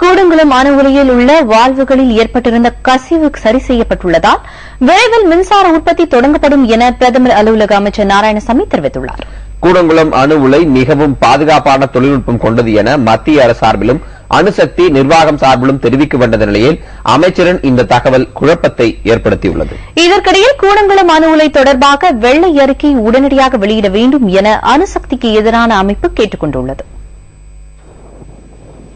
கூடங்குளம் அணு உலையில் உள்ள வால்வுகளில் ஏற்பட்டிருந்த கசிவு சரி செய்யப்பட்டுள்ளதால் விரைவில் மின்சார உற்பத்தி தொடங்கப்படும் என பிரதமர் அலுவலக அமைச்சர் நாராயணசாமி தெரிவித்துள்ளார். கூடங்குளம் அணு உலை மிகவும் பாதுகாப்பான தொழில்நுட்பம் கொண்டது என மத்திய அரசு சார்பிலும் அணுசக்தி நிர்வாகம் சார்பிலும் தெரிவிக்கப்பட்ட நிலையில் அமைச்சரின் இந்த தகவல் குழப்பத்தை ஏற்படுத்தியுள்ளது. இதற்கிடையில் கூடங்குளம் அணு உலை தொடர்பாக வெள்ளை அறிக்கை உடனடியாக வெளியிட வேண்டும் என அணுசக்திக்கு எதிரான அமைப்பு கேட்டுக் கொண்டுள்ளது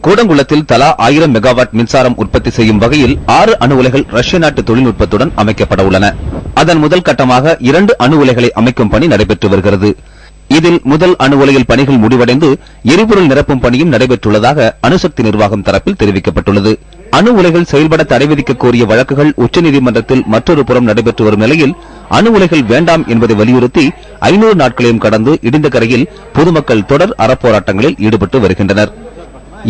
கூடங்குளத்தில் தலா ஆயிரம் மெகாவாட் மின்சாரம் உற்பத்தி செய்யும் வகையில் ஆறு அணு உலைகள் ரஷ்ய நாட்டு தொழில்நுட்பத்துடன் அமைக்கப்பட உள்ளன. அதன் முதல் கட்டமாக இரண்டு அணு உலைகளை அமைக்கும் பணி நடைபெற்று வருகிறது. இதில் முதல் அணு உலையில் பணிகள் முடிவடைந்து எரிபொருள் நிரப்பும் பணியும் நடைபெற்றுள்ளதாக அணுசக்தி நிர்வாகம் தரப்பில் தெரிவிக்கப்பட்டுள்ளது. அணு உலைகள் செயல்பட தடை விதிக்க கோரிய வழக்குகள் உச்சநீதிமன்றத்தில் மற்றொரு புறம் நடைபெற்று வரும் நிலையில் அணு உலைகள் வேண்டாம் என்பதை வலியுறுத்தி ஐநூறு நாட்களையும் கடந்து இடிந்த கரையில் பொதுமக்கள் தொடர் அறப்போராட்டங்களில் ஈடுபட்டு வருகின்றனர்.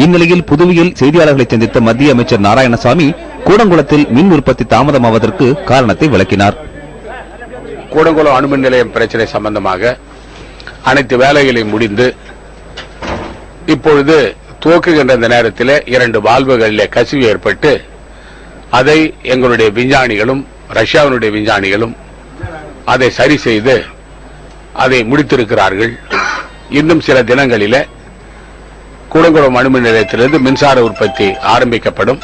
இந்நிலையில் புதுவையில் செய்தியாளர்களை சந்தித்த மத்திய அமைச்சர் நாராயணசாமி கூடங்குளத்தில் மின் உற்பத்தி தாமதமாவதற்கு காரணத்தை விளக்கினார். கூடங்குளம் அணுமின் நிலையம் பிரச்சனை சம்பந்தமாக அனைத்து வேலைகளையும் முடிந்து இப்பொழுது துவக்குகின்ற இந்த நேரத்தில் இரண்டு வால்வுகளில் கசிவு ஏற்பட்டு அதை எங்களுடைய விஞ்ஞானிகளும் ரஷ்யாவினுடைய விஞ்ஞானிகளும் அதை சரி செய்து அதை முடித்திருக்கிறார்கள். இன்னும் சில தினங்களில் கூடங்குளம் அணுமின் நிலையத்திலிருந்து மின்சார உற்பத்தி ஆரம்பிக்கப்படும்.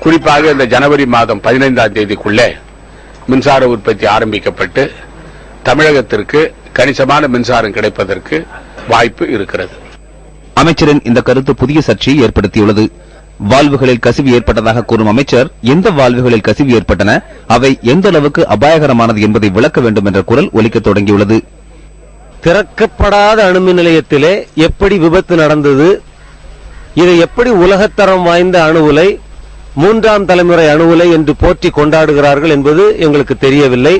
குறிப்பாக இந்த ஜனவரி மாதம் பதினைந்தாம் தேதிக்குள்ளே மின்சார உற்பத்தி ஆரம்பிக்கப்பட்டு தமிழகத்திற்கு கணிசமான மின்சாரம் கிடைப்பதற்கு வாய்ப்பு இருக்கிறது. அமைச்சரின் இந்த கருத்து புதிய சர்ச்சையை ஏற்படுத்தியுள்ளது. வால்வுகளில் கசிவு ஏற்பட்டதாக கூறும் அமைச்சர் எந்த வால்வுகளில் கசிவு ஏற்பட்டன? அவை எந்த அளவுக்கு அபாயகரமானது என்பதை விளக்க வேண்டும் என்ற குரல் ஒலிக்கத் தொடங்கியுள்ளது. திறக்கப்படாத அணுமின் நிலையத்திலே எப்படி விபத்து நடந்தது இதை எப்படி உலகத்தரம் வாய்ந்த அணு உலை மூன்றாம் தலைமுறை அணு உலை என்று போற்றி கொண்டாடுகிறார்கள் என்பது எங்களுக்கு தெரியவில்லை.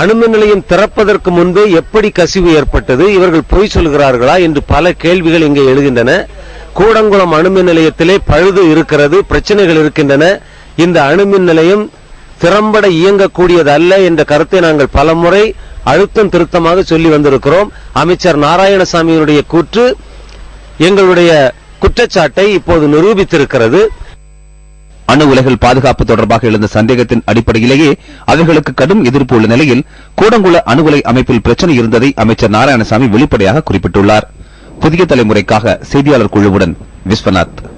அணுமின் நிலையம் திறப்பதற்கு முன்பு எப்படி கசிவு ஏற்பட்டது இவர்கள் பொய் சொல்கிறார்களா என்று பல கேள்விகள் இங்கே எழுகின்றன. கூடங்குளம் அணுமின் நிலையத்திலே பழுது இருக்கிறது பிரச்சனைகள் இருக்கின்றன. இந்த அணுமின் நிலையம் திறம்பட இயங்கக்கூடியது அல்ல என்ற கருத்தை நாங்கள் பலமுறை அழுத்தம் திருத்தமாக சொல்லி வந்திருக்கிறோம். அமைச்சர் நாராயணசாமியினுடைய கூற்று எங்களுடைய குற்றச்சாட்டை இப்போது நிரூபித்திருக்கிறது. அணு உலைகள் பாதுகாப்பு தொடர்பாக எழுந்த சந்தேகத்தின் அடிப்படையிலேயே அவர்களுக்கு கடும் எதிர்ப்பு உள்ள நிலையில் கூடங்குள அணு உலை அமைப்பில் பிரச்சனை இருந்ததை அமைச்சர் நாராயணசாமி வெளிப்படையாக குறிப்பிட்டுள்ளார். புதிய தலைமுறைக்காக செய்தியாளர் குழுவுடன் விஸ்வநாத்.